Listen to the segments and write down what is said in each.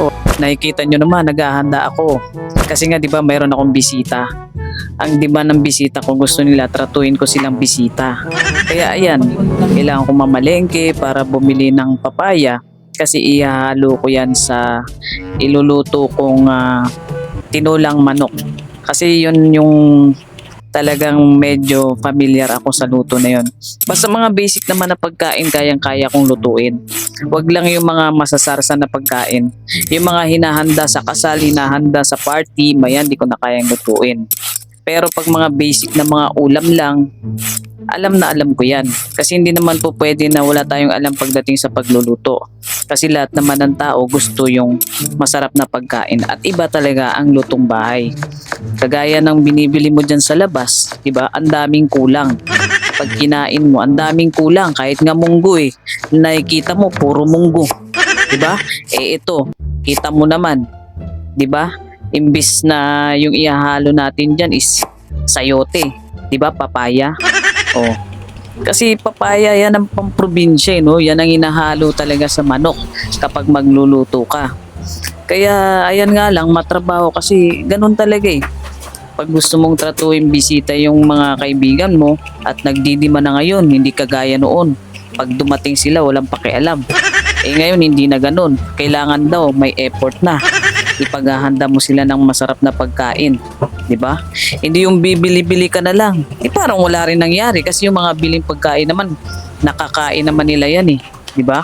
Oh, nakikita nyo naman, naghahanda ako. Kasi nga, di ba, mayroon akong bisita. Ang di ba ng bisita ko, gusto nila, tratuin ko silang bisita. Kaya ayan, kailangan ko mamalengke para bumili ng papaya. Kasi ihahalo ko yan sa iluluto kong ah, tinulang manok. Kasi yun yung talagang medyo familiar ako sa luto na yun. Basta mga basic naman na pagkain kayang-kaya kong lutuin. Huwag lang yung mga masasarsa na pagkain. Yung mga hinahanda sa kasal, hinahanda sa party, mayan, di ko na kayang lutuin. Pero pag mga basic na mga ulam lang, alam na alam ko yan. Kasi hindi naman po pwede na wala tayong alam pagdating sa pagluluto. Kasi lahat naman ng tao gusto yung masarap na pagkain at iba talaga ang lutong bahay. Kagaya ng binibili mo dyan sa labas, di ba? Ang daming kulang. Pag kinain mo, ang daming kulang. Kahit nga munggo eh. Nakikita mo, puro munggo. Di ba? Eh ito, kita mo naman. Di ba? Imbis na yung ihahalo natin dyan is sayote. Di ba? Papaya. Oh. Kasi papaya yan ang pamprobinsya, eh, no? Yan ang inahalo talaga sa manok kapag magluluto ka. Kaya ayan nga lang, matrabaho kasi ganun talaga eh. Pag gusto mong tratuhin bisita yung mga kaibigan mo at nagdidima na ngayon, hindi kagaya noon. Pag dumating sila, walang pakialam. Eh ngayon, hindi na ganun. Kailangan daw, may effort na. Ipaghahanda mo sila ng masarap na pagkain. Di ba? Hindi yung bibili-bili ka na lang. Eh parang wala rin nangyari kasi yung mga biling pagkain naman, nakakain naman nila yan eh. Di ba?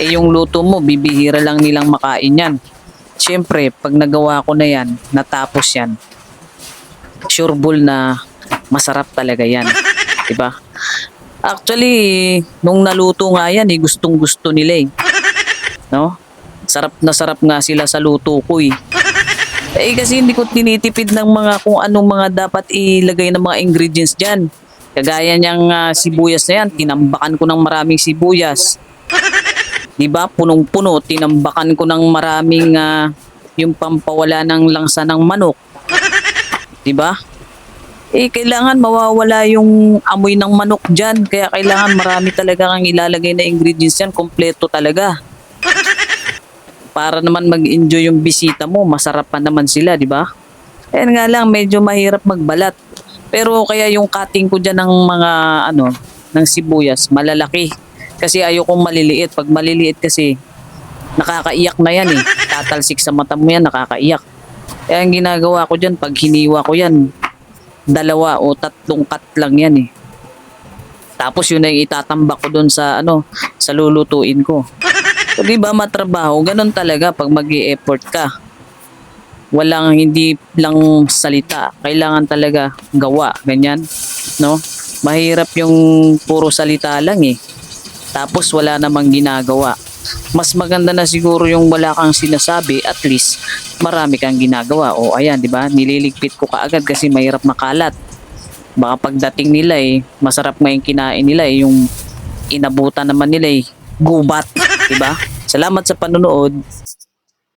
Eh yung luto mo, bibihira lang nilang makain yan. Siyempre, pag nagawa ko na yan, natapos yan, sure bull na masarap talaga yan. Diba? Actually, nung naluto nga yan, eh, gustong gusto nila eh. No? Sarap na sarap nga sila sa luto ko eh. Eh kasi hindi ko tinitipid ng mga kung anong mga dapat ilagay ng mga ingredients dyan. Kagaya niyang ah, sibuyas na yan, tinambakan ko ng maraming sibuyas. Di ba? Punong-puno, tinambakan ko ng maraming ah, yung pampawala ng langsa ng manok. Di ba? Eh, kailangan mawawala yung amoy ng manok dyan. Kaya kailangan marami talaga kang ilalagay na ingredients yan. Kompleto talaga. Para naman mag-enjoy yung bisita mo. Masarap pa naman sila, di ba? Ayan nga lang, medyo mahirap magbalat. Pero kaya yung cutting ko dyan ng mga ano, ng sibuyas, malalaki. Kasi ayokong maliliit. Pag maliliit kasi, nakakaiyak na yan eh. Tatalsik sa mata mo yan, nakakaiyak. Kaya ang ginagawa ko dyan, pag hiniwa ko yan, dalawa o tatlong cut lang yan eh. Tapos yun yung itatambak ko doon sa ano, sa lulutuin ko. So, di ba matrabaho, ganun talaga pag mag effort ka. Walang hindi lang salita, kailangan talaga gawa, ganyan, no? Mahirap yung puro salita lang eh. Tapos wala namang ginagawa. Mas maganda na siguro yung wala kang sinasabi, at least marami kang ginagawa. O ayan, di ba? Nililigpit ko kaagad kasi mahirap makalat. Baka pagdating nila eh, masarap nga yung kinain nila eh, yung inabutan naman nila eh, gubat, di ba? Salamat sa panonood.